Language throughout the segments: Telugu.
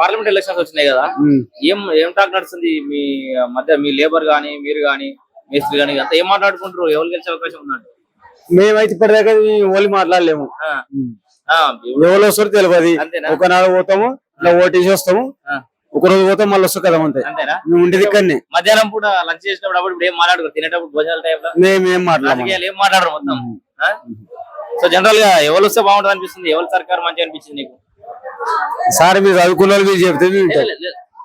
పార్లమెంట్ ఎలక్షన్స్ వచ్చినాయి కదా. ఏం ఏం టాక్ నడుస్తుంది? మీ మధ్య మీ లేబర్ గానీ మీరు గానీ మేస్త్రి గానీ అంతా ఏం మాట్లాడుకుంటారు ఎవరు గెలిచే అవకాశం ఉందండి? మేమైతే ఇప్పటిదాకా ఓలి మాట్లాడలేము. ఎవరు? వస్తారో తెలియదు ఒకనాడు పోతాము ఇలా ఓటేసి వస్తాము. ఒక రోజు పోతాం మళ్ళీ వస్తాం కదా అంతే. అంతేనా? మేము ఉండేది ఇక్కడనే. మధ్యాహ్నం పూట లంచ్ చేసినప్పుడు అప్పుడు ఏం మాట్లాడుకో తినేటప్పుడు భోజనాల టైంలో మేమేం మాట్లాడము. రాజకీయాలు ఏం మాట్లాడరు మొత్తం? సో జనరల్గా ఎవరు వస్తే బాగుంటుంది అనిపిస్తుంది? ఎవరు సర్కార్ మంచి అనిపించింది నీకు? సార్ మీరు చదువుకున్న వాళ్ళు మీరు చెప్తే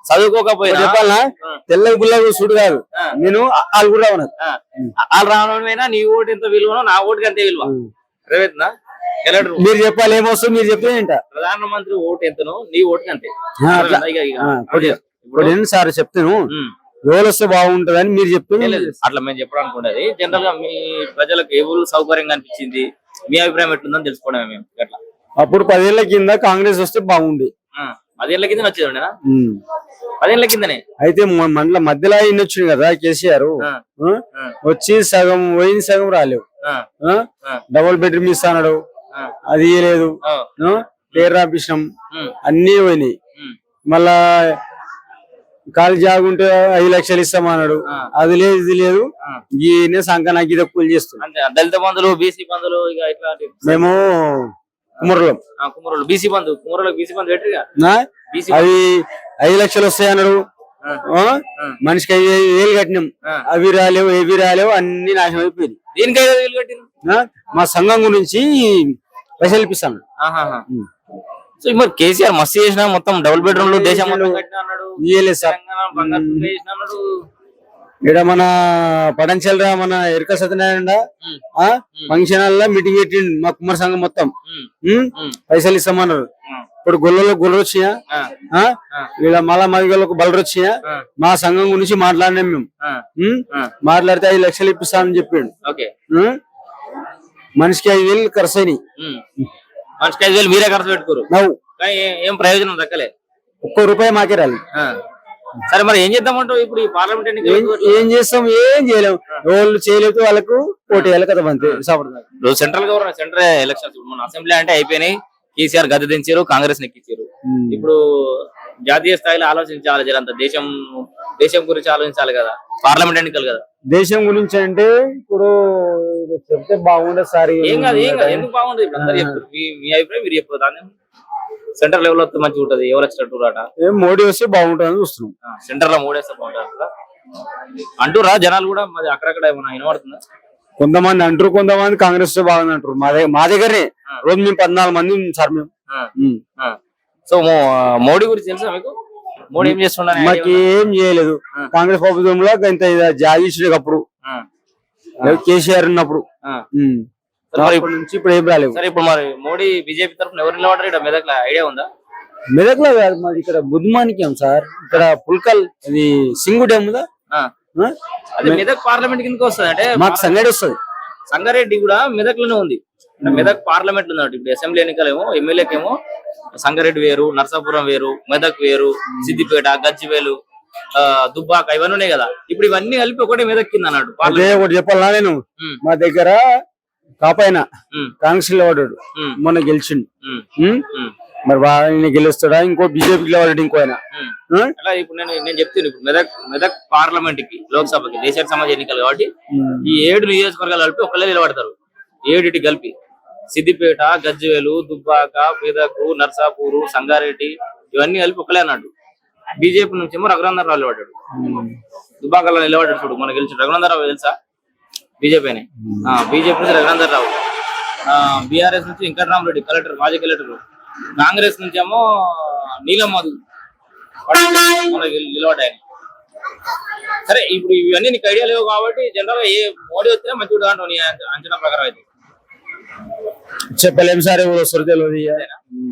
చదువుకోకపోయినా చెప్పాలా? ఆ. తెల్లగా పుల్లగా సుడు కాదు. నేను వాళ్ళు కూడా ఉన్నారు. వాళ్ళు రావడమైనా నీ ఓటు ఎంత విలువనో నా ఓటుకి అంతే విలువ. రేవేత్నా మీరు చెప్పాలి ఏమొస్తుంది మీరు చెప్తే వింటా. ప్రధానమంత్రి ఓటు ఎంతనో నీ ఓటుకి అంతే. ఇప్పుడు నేను సార్ చెప్తాను. ఎవరు వస్తే బాగుంటది అని మీరు చెప్తే అట్లా మేము చెప్పడం అనుకున్నది జనరల్గా మీ ప్రజలకు ఏ ఊరు సౌకర్యంగా అనిపించింది? మీ అభిప్రాయం ఎట్లుందని తెలుసుకోవడమే మేము. అట్లా. అప్పుడు పదేళ్ళ కింద కాంగ్రెస్ వస్తే బాగుండి. పదేళ్ళ కింద వచ్చేది పదేళ్ళ కిందనే? అయితే మండల మధ్యలో ఆయన వచ్చింది కదా కేసీఆర్. వచ్చి సగం పోయింది సగం రాలేవు డబుల్ బెడ్రూమ్ ఇస్తాడు అది లేదు పేరు రాపించినాం ఉమ్, అన్ని పోయినాయి. మళ్ళా కాలు జాగుంటే ఐదు లక్షలు ఇస్తామన్నాడు. అది లేదు ఇది లేదు. ఈయన సంకనాకి ఇది కూలి చేస్తుంది దళిత బంధువులు బీసీ బంధువులు మేము కుమరులం. కుమరులు. బీసీ బంధు. కుమరులకు బీసీ బంధు పెట్టిగా అవి ఐదు లక్షలు వస్తాయి అన్నాడు. ఆ, ఆ? ఆ. మనిషికి ఐదు ఐదు వేలు కట్టినాం. అవి రాలేవు ఏవి రాలేవు అన్ని నాశనం అయిపోయింది దీనికి ఐదు వేలు కట్టిరు ఆ? మా సంఘం గురించి పైసలు ఇప్పిస్తాను. సో మరి కేసీఆర్ మస్తు చేసిన మొత్తం డబుల్ బెడ్రూమ్లో దేశం కట్టినా ఇయ్యలేదు సార్. ఇక్కడ మన పడంచెలరా మన ఎరక సత్యనారాయణ ఫంక్షన్ హాల్లో మీటింగ్ పెట్టిండు మా కుమార్ సంఘం మొత్తం. పైసలు ఇస్తామన్నారు. ఇప్పుడు గొల్లలో గొర్రెలు ఆ? ఆ, వీళ్ళ మళ్ళా మదిగలకు బలరు వచ్చినాయా? ఆ, మా సంఘం గురించి మాట్లాడినాం మేము. మాట్లాడితే ఐదు లక్షలు ఇప్పిస్తానని చెప్పిండు? మనిషికి ఐదు వేలు ఖర్చు అయినాయి. మనిషికి ఐదు వేలు మీరే ఖర్చు పెట్టుకోరు. ఏ- ప్రయోజనం దక్కలే. ఒక్క రూపాయి మాకే రాలి. సరే మరి ఏం చేద్దామంటావు ఇప్పుడు ఈ పార్లమెంట్ ఏం ఎన్నికలు ఏం చేస్తాం? ఏం చేయలేము వాళ్ళు చేయలేదు వాళ్ళకు ఓటు వేయాలి కదా అంతే. సాపడతారు ఇప్పుడు సెంట్రల్ గవర్నమెంట్ సెంట్రల్ ఎలక్షన్స్ మన అసెంబ్లీ అంటే అయిపోయినాయి. కేసీఆర్ గద్దె దించారు కాంగ్రెస్ నెక్కించారు. ఇప్పుడు జాతీయ స్థాయిలో ఆలోచించాలి జరంత దేశం దేశం గురించి ఆలోచించాలి కదా. పార్లమెంట్ ఎన్నికలు కదా. దేశం గురించి అంటే ఇప్పుడు చెప్తే బాగుండదు సార్. ఏం కాదు ఏం కాదు. ఎందుకు చెప్తారు. మీ మీ అభిప్రాయం మీరు చెప్పారు సెంటర్ లెవెల్ వస్తే మంచిగా ఉంటది. ఎవరు వచ్చినట్టు రాట ఏం మోడీ వస్తే బాగుంటుందని చూస్తున్నాం. సెంటర్లో మూడేస్తే బాగుంటుంది? కదా అంటూరా జనాలు కూడా మరి అక్కడక్కడ ఏమైనా వినబడుతుందా? కొంతమంది అంటారు కొంతమంది కాంగ్రెస్ వస్తే బాగుంది అంటారు మా దగ్గర మా దగ్గరే రోజు మేము పద్నాలుగు మంది సార్ మేము. సో మోడీ గురించి తెలుసా మీకు? మోడీ ఏం చేస్తున్నా మాకు ఏం చేయలేదు. కాంగ్రెస్ ప్రభుత్వంలో ఇంత జాగీశ్వరి అప్పుడు కేసీఆర్ ఉన్నప్పుడు. నుంచి ఇప్పుడు ఏం రాలేవు సరే ఇప్పుడు మరి మోడీ బీజేపీ తరఫున ఎవరు నిలబడరు ఇక్కడ మెదక్ల ఐడియా ఉందా? మెదక్లో కాదు మాది ఇక్కడ బుద్ధమానిక్యం సార్? ఇక్కడ పుల్కల్ అది సింగు డ్యామ్ ఉందా? అది మెదక్ పార్లమెంట్ కిందకి వస్తుంది. అంటే మాకు సంగడి వస్తుంది. సంగారెడ్డి కూడా మెదక్లోనే ఉంది మెదక్ పార్లమెంట్ ఉంది ఇప్పుడు అసెంబ్లీ ఎన్నికలేమో ఎమ్మెల్యేకేమో సంగారెడ్డి వేరు నర్సాపురం వేరు మెదక్ వేరు సిద్దిపేట గజ్జివేలు దుబ్బాక ఇవన్నీ ఉన్నాయి కదా. ఇప్పుడు ఇవన్నీ కలిపి ఒకటే మెదక్ కింద అన్నాడు. ఒకటి చెప్పాలా నేను మా దగ్గర కాపాయన ఉమ్, కాంగ్రెస్ ఉమ్, మొన్న గెలిచిండు. మరి ఆయన గెలుస్తాడా? ఇంకో బీజేపీకి నిలబడ్డాడు ఇంకో ఆయన? అలా ఇప్పుడు నేను నేను చెప్తాను ఇప్పుడు మెదక్ మెదక్ పార్లమెంట్కి లోక్సభకి దేశానికి సంబంధించిన ఎన్నికలు కాబట్టి. ఈ ఏడు నియోజకవర్గాలు కలిపి ఒకళ్ళే నిలబడతారు. ఏడిటి కలిపి. సిద్దిపేట గజ్వేలు దుబ్బాక మెదకు నర్సాపూరు సంగారెడ్డి ఇవన్నీ కలిపి ఒకలే అన్నాడు. బీజేపీ నుంచి ఏమో రఘునందన్ రావు నిలబడ్డాడు. దుబ్బాకలో నిలబడ్డాడు చూడు మనకు గెలిచి రఘునందన్ రావు తెలుసా? బీజేపీ బీజేపీ నుంచి రఘునందన్ రావు. బీఆర్ఎస్ నుంచి వెంకటరామరెడ్డి కలెక్టర్ మాజీ కలెక్టర్. కాంగ్రెస్ నుంచి ఏమో నీలం మధు. మనకి నిలబడ్డాయి సరే ఇప్పుడు ఇవన్నీ నీకు ఐడియా లేవు కాబట్టి జనరల్గా ఏ మోడీ మంచిగా ఉంటుంది అంటావు నీ అంచనా ప్రకారం అయితే. చెప్పలేం సార్ ఎవరు వస్తారు తెలియదు.